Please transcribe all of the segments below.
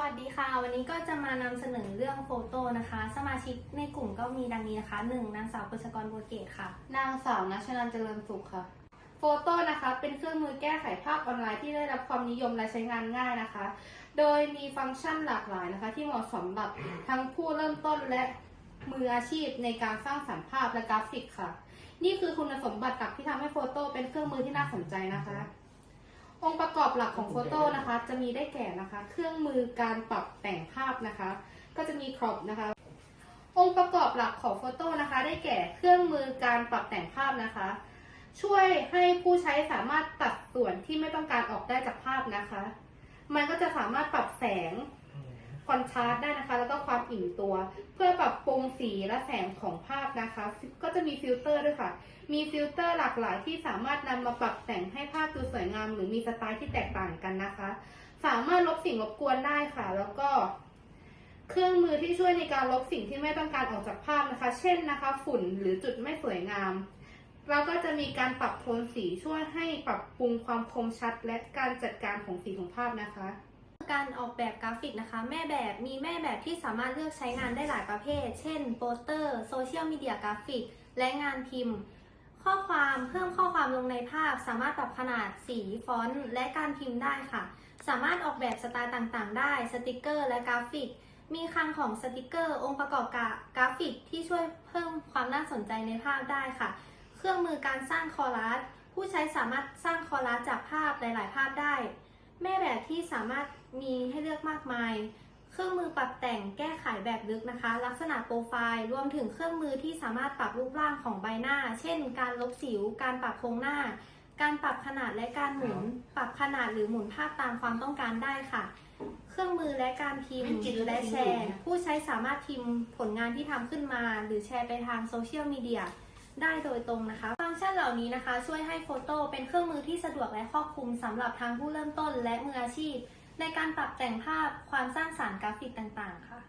วัสดีค่ะ วันนี้ก็จะมานำเสนอเรื่องโฟโต้นะคะ สมาชิกในกลุ่มก็มีดังนี้นะคะ 1. นางสาวกุชกรบัวเกตค่ะ นางสาวนัชนันเจริญสุขค่ะ โฟโต้นะคะ เป็นเครื่องมือแก้ไขภาพออนไลน์ที่ได้รับความนิยมและใช้งานง่ายนะคะ โดยมีฟังก์ชันหลากหลายนะคะ ที่เหมาะสมสำหรับทั้งผู้เริ่มต้นและมืออาชีพในการสร้างสรรค์ภาพและกราฟิกค่ะ นี่คือคุณสมบัติหลักที่ทำให้โฟโต้เป็นเครื่องมือที่น่าสนใจนะคะ องค์ประกอบหลักของโฟโต้นะคะ จะมีได้แก่นะคะ เครื่องมือการปรับแต่งภาพนะคะ ก็จะมีครอปนะคะ องค์ประกอบหลักของโฟโต้นะคะ ได้แก่เครื่องมือการปรับแต่งภาพนะคะ ช่วยให้ผู้ใช้สามารถตัดส่วนที่ไม่ต้องการออกได้จากภาพนะคะ มันก็จะสามารถปรับแสงคอนทราสต์ได้นะคะ แล้วก็ อิ่มตัว เพื่อปรับปรุงสีและแสงของภาพนะคะ ก็จะมีฟิลเตอร์ด้วยค่ะ มีฟิลเตอร์หลากหลายที่สามารถนำมาปรับแต่งให้ภาพดูสวยงาม หรือมีสไตล์ที่แตกต่างกันนะคะ สามารถลบสิ่งรบกวนได้ค่ะ แล้วก็ เครื่องมือที่ช่วยในการลบสิ่งที่ไม่ต้องการออกจากภาพนะคะ เช่นนะคะ ฝุ่นหรือจุดไม่สวยงามเราก็จะมีการปรับโทนสีช่วยให้ปรับปรุงความคมชัดและการจัดการของสีของภาพนะคะ การออกแบบกราฟิกนะคะ แม่แบบมีแม่แบบที่สามารถเลือกใช้งานได้หลายประเภท เช่น โปสเตอร์โซเชียลมีเดียกราฟิก และงานพิมพ์ ข้อความเพิ่มข้อความลงในภาพ สามารถปรับขนาดสีฟอนต์และการพิมพ์ได้ค่ะ สามารถออกแบบสไตล์ต่างๆ ได้สติกเกอร์ และกราฟิก มีคลังของสติกเกอร์ องค์ประกอบกากราฟิกที่ช่วยเพิ่มความน่าสนใจในภาพได้ค่ะ เครื่องมือการสร้างคอลลาจผู้ใช้สามารถสร้างคอลลาจจากภาพหลาย ๆ ภาพได้ แม่แบบที่สามารถมีให้เลือกมากมาย เครื่องมือปรับแต่งแก้ไขแบบลึกนะคะ ลักษณะโปรไฟล์รวมถึงเครื่องมือที่สามารถปรับรูปร่างของใบหน้า เช่น การลบสิว การปรับโครงหน้า การปรับขนาดและการหมุน ปรับขนาดหรือหมุนภาพตามความต้องการได้ค่ะ เครื่องมือและการพิมพ์และแชร์ ผู้ใช้สามารถพิมพ์ผลงานที่ทำขึ้นมา หรือแชร์ไปทางโซเชียลมีเดียได้โดยตรงนะคะฟั งก์ชันเหล่านี้นะคะ ช่วยให้โฟโต้เป็นเครื่องมือที่สะดวกและครอบคลุมสำหรับทางผู้เริ่มต้นและมืออาชีพ ในการปรับแต่งภาพความสร้างสารรค์กราฟิกต่างๆ ค่ะ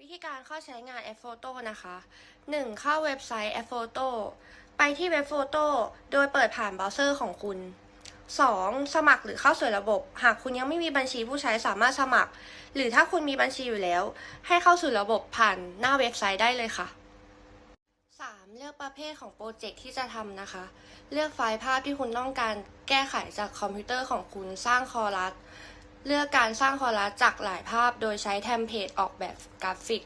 วิธีการเข้าใช้งานแอปโฟโต้นะคะ 1. เข้าเว็บไซต์แอปโฟโต้ไปที่เว็บโฟโต้โดยเปิดผ่านเบราว์เซอร์ของคุณ 2. สมัครหรือเข้าสู่ระบบ หากคุณยังไม่มีบัญชีผู้ใช้สามารถสมัคร หรือถ้าคุณมีบัญชีอยู่แล้ว ให้เข้าสู่ระบบผ่านหน้าเว็บไซต์ได้เลยค่ะ 3. เลือกประเภทของโปรเจกต์ที่จะทำนะคะ เลือกไฟล์ภาพที่คุณต้องการแก้ไขจากคอมพิวเตอร์ของคุณสร้างคอรัสเลือกการสร้างคอรัสจากหลายภาพโดยใช้เทมเพลตออกแบบกราฟิก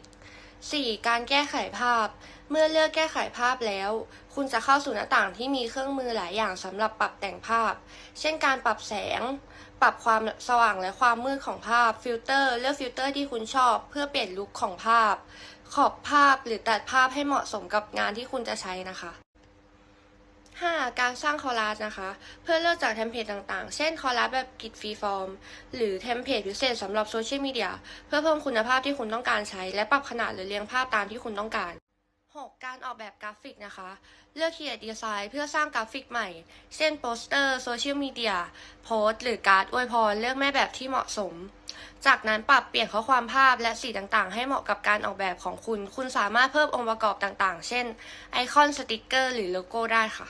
4. การแก้ไขภาพ เมื่อเลือกแก้ไขภาพแล้ว คุณจะเข้าสู่หน้าต่างที่มีเครื่องมือหลายอย่างสำหรับปรับแต่งภาพ เช่นการปรับแสง ปรับความสว่างและความมืดของภาพ ฟิลเตอร์ เลือกฟิลเตอร์ที่คุณชอบ เพื่อเปลี่ยนลุคของภาพ ขอบภาพหรือตัดภาพให้เหมาะสมกับงานที่คุณจะใช้นะคะ 5. การสร้างคอลลาจนะคะ เพื่อเลือกจากเทมเพลตต่างๆ เช่นคอลลาจแบบกิจฟรีฟอร์ม หรือเทมเพลตพิเศษสำหรับโซเชียลมีเดียเพื่อเพิ่มคุณภาพที่คุณต้องการใช้ และปรับขนาดหรือเรียงภาพตามที่คุณต้องการ 6. การออกแบบกราฟิกนะคะ เลือก Create Design เพื่อสร้างกราฟิกใหม่ เช่นโปสเตอร์โซเชียลมีเดียโพสต์หรือการ์ดอวยพรเลือกแม่แบบที่เหมาะสม จากนั้นปรับเปลี่ยนข้อความภาพและสีต่างๆ ให้เหมาะกับการออกแบบของคุณ คุณสามารถเพิ่มองค์ประกอบต่างๆ เช่น ไอคอนสติกเกอร์ หรือโลโก้ได้ค่ะ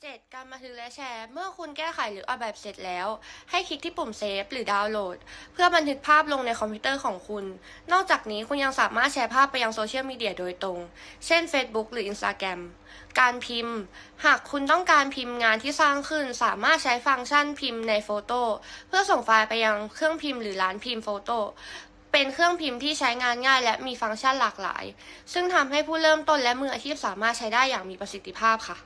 7. การบันทึกและแชร์ เมื่อคุณแก้ไขหรือออกแบบเสร็จแล้ว ให้คลิกที่ปุ่มเซฟหรือดาวน์โหลด เพื่อบันทึกภาพลงในคอมพิวเตอร์ของคุณ นอกจากนี้คุณยังสามารถแชร์ภาพไปยังโซเชียลมีเดียโดยตรง เช่น Facebook หรือ Instagram การพิมพ์ หากคุณต้องการพิมพ์งานที่สร้างขึ้น สามารถใช้ฟังก์ชันพิมพ์ในโฟโต้เพื่อส่งไฟล์ไปยังเครื่องพิมพ์หรือร้านพิมพ์โฟโต้เป็นเครื่องพิมพ์ที่ใช้งานง่ายและมีฟังก์ชันหลากหลาย ซึ่งทำให้ผู้เริ่มต้นและมืออาชีพสามารถใช้ได้อย่างมีประสิทธิภาพค่ะ